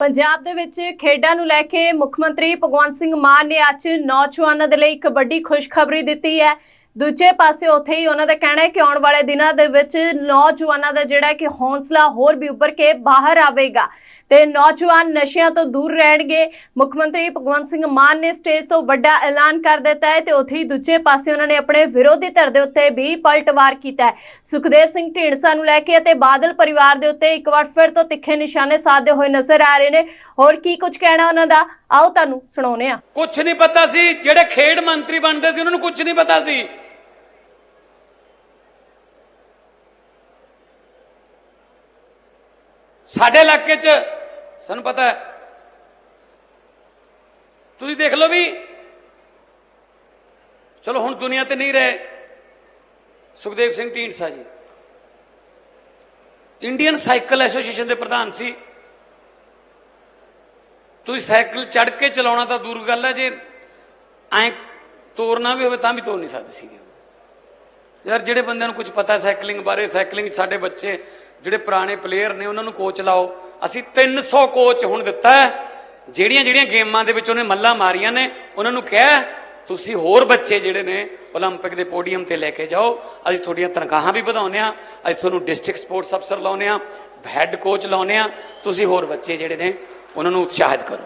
ਪੰਜਾਬ ਦੇ ਵਿੱਚ ਖੇਡਾਂ ਨੂੰ ਲੈ ਕੇ ਮੁੱਖ ਮੰਤਰੀ ਭਗਵੰਤ ਸਿੰਘ ਮਾਨ ਨੇ ਅੱਜ ਨੌਜਵਾਨਾਂ ਦੇ ਲਈ ਇੱਕ ਵੱਡੀ ਖੁਸ਼ਖਬਰੀ ਦਿੱਤੀ ਹੈ। ਦੂਜੇ ਪਾਸੇ ਉੱਥੇ ਹੀ ਉਹਨਾਂ ਦਾ ਕਹਿਣਾ ਹੈ ਕਿ ਆਉਣ ਵਾਲੇ ਦਿਨਾਂ ਦੇ ਵਿੱਚ ਨੌਜਵਾਨਾਂ ਦਾ ਜਿਹੜਾ ਕਿ ਹੌਸਲਾ ਹੋਰ ਵੀ ਉੱਭਰ ਕੇ ਬਾਹਰ ਆਵੇਗਾ ਤੇ ਨੌਜਵਾਨ ਨਸ਼ਿਆਂ ਤੋਂ ਦੂਰ ਰਹਿਣਗੇ। ਮੁੱਖ ਮੰਤਰੀ ਭਗਵੰਤ ਸਿੰਘ ਮਾਨ ਨੇ ਸਟੇਜ ਤੋਂ ਵੱਡਾ ਐਲਾਨ ਕਰ ਦਿੱਤਾ ਹੈ ਤੇ ਉੱਥੇ ਹੀ ਦੂਜੇ ਪਾਸੇ ਉਹਨਾਂ ਨੇ ਆਪਣੇ ਵਿਰੋਧੀ ਧਿਰ ਦੇ ਉੱਤੇ ਵੀ ਪਲਟਵਾਰ ਕੀਤਾ ਹੈ। ਸੁਖਦੇਵ ਸਿੰਘ ਢੀਂਡਸਾ ਨੂੰ ਲੈ ਕੇ ਅਤੇ ਬਾਦਲ ਪਰਿਵਾਰ ਦੇ ਉੱਤੇ ਇੱਕ ਵਾਰ ਫਿਰ ਤੋਂ ਤਿੱਖੇ ਨਿਸ਼ਾਨੇ ਸਾਧਦੇ ਹੋਏ ਨਜ਼ਰ ਆ ਰਹੇ ਨੇ। ਹੋਰ ਕੀ ਕੁਝ ਕਹਿਣਾ ਉਹਨਾਂ ਦਾ? ਆਓ ਤੁਹਾਨੂੰ ਸੁਣਾਉਨੇ ਆ ਕੁਝ ਨਹੀਂ ਪਤਾ ਸੀ ਜਿਹੜੇ ਖੇਡ ਮੰਤਰੀ ਬਣਦੇ ਸੀ, ਉਹਨਾਂ ਨੂੰ ਕੁਝ ਨਹੀਂ ਪਤਾ ਸੀ। ਸਾਡੇ ਇਲਾਕੇ 'ਚ, ਸਾਨੂੰ ਪਤਾ ਤੁਸੀਂ ਦੇਖ ਲਓ ਵੀ, ਚਲੋ ਹੁਣ ਦੁਨੀਆ ਤੇ ਨਹੀਂ ਰਹੇ। ਸੁਖਦੇਵ ਸਿੰਘ ਢੀਂਡਸਾ ਜੀ। ਇੰਡੀਅਨ ਸਾਈਕਲ ਐਸੋਸੀਏਸ਼ਨ ਦੇ ਪ੍ਰਧਾਨ ਸੀ। ਤੁਸੀਂ ਸਾਈਕਲ ਚੜ ਕੇ ਚਲਾਉਣਾ ਤਾਂ ਦੂਰ ਗੱਲ ਹੈ, ਜੇ ਐ ਤੋਰਨਾ ਵੀ ਹੋਵੇ ਤਾਂ ਵੀ ਤੋਰ ਨਹੀਂ ਸਕਦੇ ਸੀਗੇ। ਯਾਰ ਜਿਹੜੇ ਬੰਦਿਆਂ ਨੂੰ ਕੁਝ ਪਤਾ ਸਾਈਕਲਿੰਗ ਬਾਰੇ, ਸਾਈਕਲਿੰਗ ਸਾਡੇ ਬੱਚੇ ਜਿਹੜੇ ਪੁਰਾਣੇ ਪਲੇਅਰ ਨੇ, ਉਹਨਾਂ ਨੂੰ ਕੋਚ ਲਾਓ। ਅਸੀਂ 300 ਕੋਚ ਹੁਣ ਦਿੱਤਾ ਜਿਹੜੀਆਂ ਜਿਹੜੀਆਂ ਗੇਮਾਂ ਦੇ ਵਿੱਚ ਉਹਨੇ ਮੱਲਾ ਮਾਰੀਆਂ ਨੇ, ਉਹਨਾਂ ਨੂੰ ਕਿਹਾ ਤੁਸੀਂ ਹੋਰ ਬੱਚੇ ਜਿਹੜੇ ਨੇ 올림픽 ਦੇ ਪੋਡੀਅਮ ਤੇ ਲੈ ਕੇ ਜਾਓ। ਅਸੀਂ ਤੁਹਾਡੀਆਂ ਤਨਖਾਹਾਂ ਵੀ ਵਧਾਉਨੇ ਆ ਅਸੀਂ ਤੁਹਾਨੂੰ ਡਿਸਟ੍ਰਿਕਟ ਸਪੋਰਟਸ ਅਫਸਰ ਲਾਉਨੇ ਆ ਹੈੱਡ ਕੋਚ ਲਾਉਨੇ ਆ ਤੁਸੀਂ ਹੋਰ ਬੱਚੇ ਜਿਹੜੇ ਨੇ, ਉਹਨਾਂ ਨੂੰ ਉਤਸ਼ਾਹਿਤ ਕਰੋ।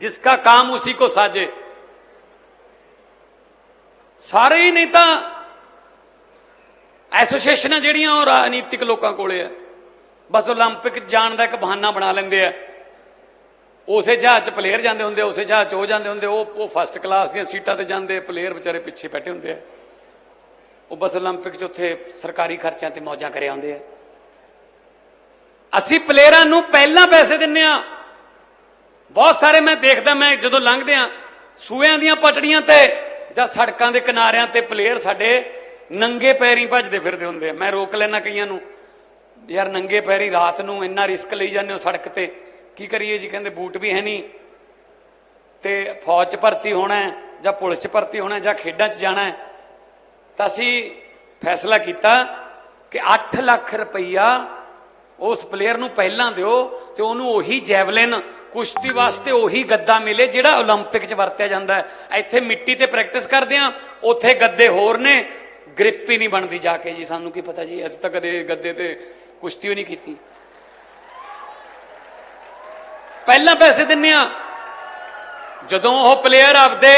ਜਿਸ ਦਾ ਕੰਮ ਉਸੇ ਕੋ ਸਾਜੇ। ਸਾਰੇ ਹੀ ਨਹੀਂ ਤਾਂ ਐਸੋਸੀਏਸ਼ਨਾਂ ਜਿਹੜੀਆਂ ਉਹ ਰਾਜਨੀਤਿਕ ਲੋਕਾਂ ਕੋਲੇ ਆ ਬਸ 올림픽 ਜਾਣ ਦਾ ਇੱਕ ਬਹਾਨਾ ਬਣਾ ਲੈਂਦੇ ਆ ਉਸੇ ਜਹਾਜ਼ 'ਚ ਪਲੇਅਰ ਜਾਂਦੇ ਹੁੰਦੇ ਆ, ਉਸੇ ਜਹਾਜ਼ 'ਚ ਉਹ ਜਾਂਦੇ ਹੁੰਦੇ ਉਹ ਉਹ ਫਸਟ ਕਲਾਸ ਦੀਆਂ ਸੀਟਾਂ ਤੇ ਜਾਂਦੇ ਪਲੇਅਰ ਵਿਚਾਰੇ ਪਿੱਛੇ ਬੈਠੇ ਹੁੰਦੇ ਆ ਉਹ ਬਸ 올림픽 'ਚ ਉੱਥੇ ਸਰਕਾਰੀ ਖਰਚਿਆਂ ਤੇ ਮੌਜਾਂ ਕਰਿਆ ਹੁੰਦੇ ਆ ਅਸੀਂ ਪਲੇਅਰਾਂ ਨੂੰ ਪਹਿਲਾਂ ਪੈਸੇ ਦਿੰਨੇ ਆ ਬਹੁਤ ਸਾਰੇ ਮੈਂ ਦੇਖਦਾ ਮੈਂ ਜਦੋਂ ਲੰਘਦੇ ਆ ਸੂਇਆਂ ਦੀਆਂ ਪਟੜੀਆਂ ਤੇ ਜਾਂ ਸੜਕਾਂ ਦੇ ਕਿਨਾਰਿਆਂ ਤੇ ਪਲੇਅਰ ਸਾਡੇ ਨੰਗੇ ਪੈਰੀ ਭੱਜਦੇ ਫਿਰਦੇ ਹੁੰਦੇ ਆ। ਮੈਂ ਰੋਕ ਲੈਣਾ ਕਈਆਂ ਨੂੰ, ਯਾਰ ਨੰਗੇ ਪੈਰੀ ਰਾਤ ਨੂੰ ਇੰਨਾ ਰਿਸਕ ਲਈ ਜਾਂਦੇ ਹੋ ਸੜਕ ਤੇ, ਕੀ ਕਰੀਏ ਜੀ? ਕਹਿੰਦੇ ਬੂਟ ਵੀ ਹੈ ਨਹੀਂ। ਤੇ ਫੌਜ 'ਚ ਭਰਤੀ ਹੋਣਾ ਹੈ ਜਾਂ ਪੁਲਿਸ 'ਚ ਭਰਤੀ ਹੋਣਾ ਜਾਂ ਖੇਡਾਂ 'ਚ ਜਾਣਾ ਹੈ। ਤਾਂ ਅਸੀਂ ਫੈਸਲਾ ਕੀਤਾ ਕਿ 8 ਲੱਖ ਰੁਪਈਆ ਉਸ ਪਲੇਅਰ ਨੂੰ ਪਹਿਲਾਂ ਦਿਓ ਤੇ ਉਹਨੂੰ ਉਹੀ ਜੈਵਲਿਨ ਕੁਸ਼ਤੀ ਵਾਸਤੇ ਉਹੀ ਗੱਦਾ ਮਿਲੇ ਜਿਹੜਾ 올림픽 'ਚ ਵਰਤਿਆ ਜਾਂਦਾ ਹੈ ਇੱਥੇ ਮਿੱਟੀ ਤੇ ਪ੍ਰੈਕਟਿਸ ਕਰਦੇ ਆ ਉੱਥੇ ਗੱਦੇ ਹੋਰ ਨੇ ਗ੍ਰਿਪ ਹੀ ਨਹੀਂ ਬਣਦੀ ਜਾ ਕੇ ਜੀ ਸਾਨੂੰ ਕੀ ਪਤਾ ਜੀ ਅਸੀਂ ਤਾਂ ਕਦੇ ਗੱਦੇ ਤੇ ਕੁਸ਼ਤੀ ਹੀ ਨਹੀਂ ਕੀਤੀ ਪਹਿਲਾਂ ਪੈਸੇ ਦਿੰਨੇ ਆ ਜਦੋਂ ਉਹ ਪਲੇਅਰ ਆਪਦੇ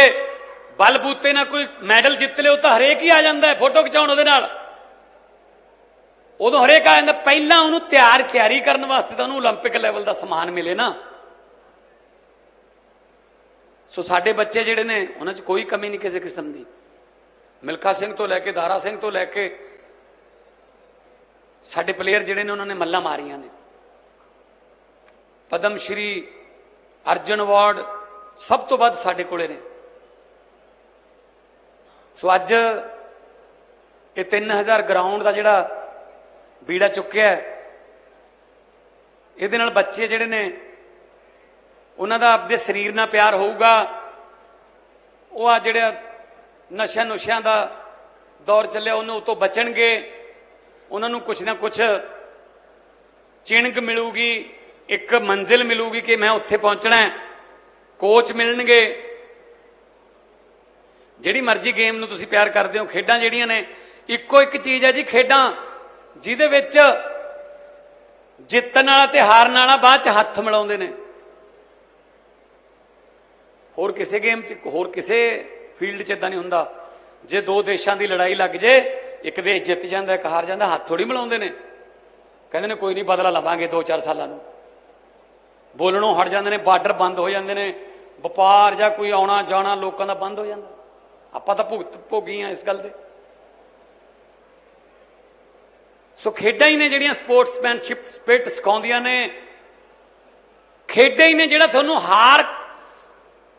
ਬਲਬੂਤੇ ਨਾਲ ਕੋਈ ਮੈਡਲ ਜਿੱਤ ਲਿਓ ਤਾਂ ਹਰੇਕ ਹੀ ਆ ਜਾਂਦਾ ਹੈ ਫੋਟੋ ਖਿਚਾਉਣ ਉਹਦੇ ਨਾਲ ਉਦੋਂ ਹਰੇਕ ਆ ਜਾਂਦਾ ਪਹਿਲਾਂ ਉਹਨੂੰ ਤਿਆਰ ਤਿਆਰੀ ਕਰਨ ਵਾਸਤੇ ਤਾਂ ਉਹਨੂੰ 올림픽 ਲੈਵਲ ਦਾ ਸਮਾਨ ਮਿਲੇ ਨਾ ਸੋ ਸਾਡੇ ਬੱਚੇ ਜਿਹੜੇ ਨੇ ਉਹਨਾਂ 'ਚ ਕੋਈ ਕਮੀ ਨਹੀਂ ਕਿਸੇ ਕਿਸਮ ਦੀ ਮਿਲਖਾ ਸਿੰਘ ਤੋਂ ਲੈ ਕੇ ਦਾਰਾ ਸਿੰਘ ਤੋਂ ਲੈ ਕੇ ਸਾਡੇ ਪਲੇਅਰ ਜਿਹੜੇ ਨੇ ਉਹਨਾਂ ਨੇ ਮੱਲਾਂ ਮਾਰੀਆਂ ਨੇ ਪਦਮ ਸ਼੍ਰੀ ਅਰਜਨ ਅਵਾਰਡ ਸਭ ਤੋਂ ਵੱਧ ਸਾਡੇ ਕੋਲੇ ਨੇ ਸੋ ਅੱਜ ਇਹ 3000 ਗਰਾਊਂਡ ਦਾ ਜਿਹੜਾ ਬੀੜਾ ਚੁੱਕਿਆ ਇਹਦੇ ਨਾਲ ਬੱਚੇ ਜਿਹੜੇ ਨੇ, ਉਹਨਾਂ ਦਾ ਆਪਦੇ ਸਰੀਰ ਨਾਲ ਪਿਆਰ ਹੋਊਗਾ। ਉਹ ਆ ਜਿਹੜਾ ਨਸ਼ਾ ਨੁਸ਼ਿਆਂ ਦਾ ਦੌਰ ਚੱਲਿਆ, ਉਹਨੂੰ ਤੋਂ ਬਚਣਗੇ। ਉਹਨਾਂ ਨੂੰ ਕੁਛ ਨਾ ਕੁਛ ਚਿਣਕ ਮਿਲੂਗੀ, ਇੱਕ ਮੰਜ਼ਿਲ ਮਿਲੂਗੀ ਕਿ ਮੈਂ ਉੱਥੇ ਪਹੁੰਚਣਾ ਹੈ। ਕੋਚ ਮਿਲਣਗੇ। ਜਿਹੜੀ ਮਰਜ਼ੀ ਗੇਮ ਨੂੰ ਤੁਸੀਂ ਪਿਆਰ ਕਰਦੇ ਹੋ, ਖੇਡਾਂ ਜਿਹੜੀਆਂ ਨੇ, ਇੱਕੋ ਇੱਕ ਚੀਜ਼ ਹੈ ਜੀ, ਖੇਡਾਂ। ਜਿਹਦੇ ਵਿੱਚ ਜਿੱਤਣ ਵਾਲਾ ਤੇ ਹਾਰਨ ਵਾਲਾ ਬਾਅਦ ਚ ਹੱਥ ਮਿਲਾਉਂਦੇ ਨੇ। ਹੋਰ ਕਿਸੇ ਗੇਮ 'ਚ, ਹੋਰ ਕਿਸੇ ਫੀਲਡ 'ਚ ਇਦਾਂ ਨਹੀਂ ਹੁੰਦਾ। ਜੇ ਦੋ ਦੇਸ਼ਾਂ ਦੀ ਲੜਾਈ ਲੱਗ ਜੇ, ਇੱਕ ਦੇਸ਼ ਜਿੱਤ ਜਾਂਦਾ, ਇੱਕ ਹਾਰ ਜਾਂਦਾ, ਹੱਥ ਥੋੜੀ ਮਿਲਾਉਂਦੇ ਨੇ। ਕਹਿੰਦੇ ਨੇ ਕੋਈ ਨਹੀਂ, ਬਦਲਾ ਲਵਾਂਗੇ 2-4 ਸਾਲਾਂ ਨੂੰ। ਬੋਲਣੋਂ ਹਟ ਜਾਂਦੇ ਨੇ, ਬਾਰਡਰ ਬੰਦ ਹੋ ਜਾਂਦੇ ਨੇ। ਵਪਾਰ ਜਾਂ ਕੋਈ ਆਉਣਾ ਜਾਣਾ ਲੋਕਾਂ ਦਾ ਬੰਦ ਹੋ ਜਾਂਦਾ। ਆਪਾਂ ਤਾਂ ਭੁਗਤ ਭੋਗੀ ਆ ਇਸ ਗੱਲ ਦੇ। ਸੋ ਖੇਡਾਂ ਹੀ ਨੇ ਜਿਹੜੀਆਂ ਸਪੋਰਟਸਮੈਨਸ਼ਿਪ ਸਪਿਰਟ ਸਿਖਾਉਂਦੀਆਂ ਨੇ। ਖੇਡਾਂ ਹੀ ਨੇ ਜਿਹੜਾ ਤੁਹਾਨੂੰ ਹਾਰ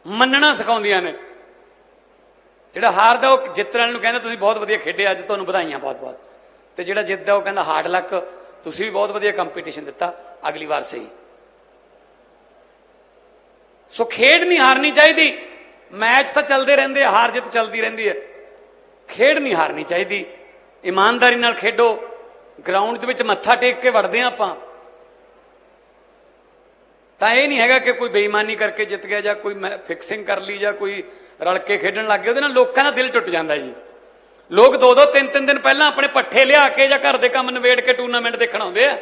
ਮੰਨਣਾ ਸਿਖਾਉਂਦੀਆਂ ਨੇ। ਜਿਹੜਾ ਹਾਰਦਾ ਉਹ ਜਿੱਤਣ ਵਾਲੇ ਨੂੰ ਕਹਿੰਦਾ, ਤੁਸੀਂ ਬਹੁਤ ਵਧੀਆ ਖੇਡੇ ਅੱਜ, ਤੁਹਾਨੂੰ ਵਧਾਈਆਂ ਬਹੁਤ ਬਹੁਤ ਤੇ ਜਿਹੜਾ ਜਿੱਤਦਾ ਉਹ ਕਹਿੰਦਾ, ਹਾਰਡ ਲੱਕ, ਤੁਸੀਂ ਵੀ ਬਹੁਤ ਵਧੀਆ ਕੰਪੀਟੀਸ਼ਨ ਦਿੱਤਾ, ਅਗਲੀ ਵਾਰ ਸਹੀ। ਸੋ ਖੇਡ ਨਹੀਂ ਹਾਰਨੀ ਚਾਹੀਦੀ। ਮੈਚ ਤਾਂ ਚੱਲਦੇ ਰਹਿੰਦੇ ਹਾਰ ਜਿੱਤ ਚੱਲਦੀ ਰਹਿੰਦੀ ਹੈ। ਖੇਡ ਨਹੀਂ ਹਾਰਨੀ ਚਾਹੀਦੀ। ਇਮਾਨਦਾਰੀ ਨਾਲ ਖੇਡੋ। ਗਰਾਊਂਡ ਦੇ ਵਿੱਚ ਮੱਥਾ ਟੇਕ ਕੇ ਵੜਦੇ ਆ ਆਪਾਂ। ਤਾਂ ਇਹ ਨਹੀਂ ਹੈਗਾ ਕਿ ਕੋਈ ਬੇਈਮਾਨੀ ਕਰਕੇ ਜਿੱਤ ਗਿਆ ਜਾਂ ਕੋਈ ਫਿਕਸਿੰਗ ਕਰ ਲਈ ਜਾਂ ਕੋਈ ਰਲ ਕੇ ਖੇਡਣ ਲੱਗ ਗਿਆ, ਉਹਦੇ ਨਾਲ ਲੋਕਾਂ ਦਾ ਦਿਲ ਟੁੱਟ ਜਾਂਦਾ ਜੀ। ਲੋਕ ਦੋ ਦੋ, ਤਿੰਨ ਤਿੰਨ ਦਿਨ ਪਹਿਲਾਂ ਆਪਣੇ ਪੱਠੇ ਲਿਆ ਕੇ ਜਾਂ ਘਰ ਦੇ ਕੰਮ ਨਿਬੇੜ ਕੇ ਟੂਰਨਾਮੈਂਟ ਦੇਖਣ ਆਉਂਦੇ ਆ।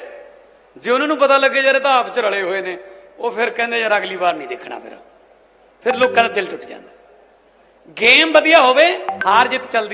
ਜੇ ਉਹਨਾਂ ਨੂੰ ਪਤਾ ਲੱਗੇ ਯਾਰ ਇਹ ਤਾਂ ਆਪ ਚ ਰਲੇ ਹੋਏ ਨੇ, ਉਹ ਫਿਰ ਕਹਿੰਦੇ ਯਾਰ ਅਗਲੀ ਵਾਰ ਨਹੀਂ ਦੇਖਣਾ ਫਿਰ। ਫਿਰ ਲੋਕਾਂ ਦਾ ਦਿਲ ਟੁੱਟ ਜਾਂਦਾ। ਗੇਮ ਵਧੀਆ ਹੋਵੇ, ਹਾਰ ਜਿੱਤ ਚੱਲਦੀ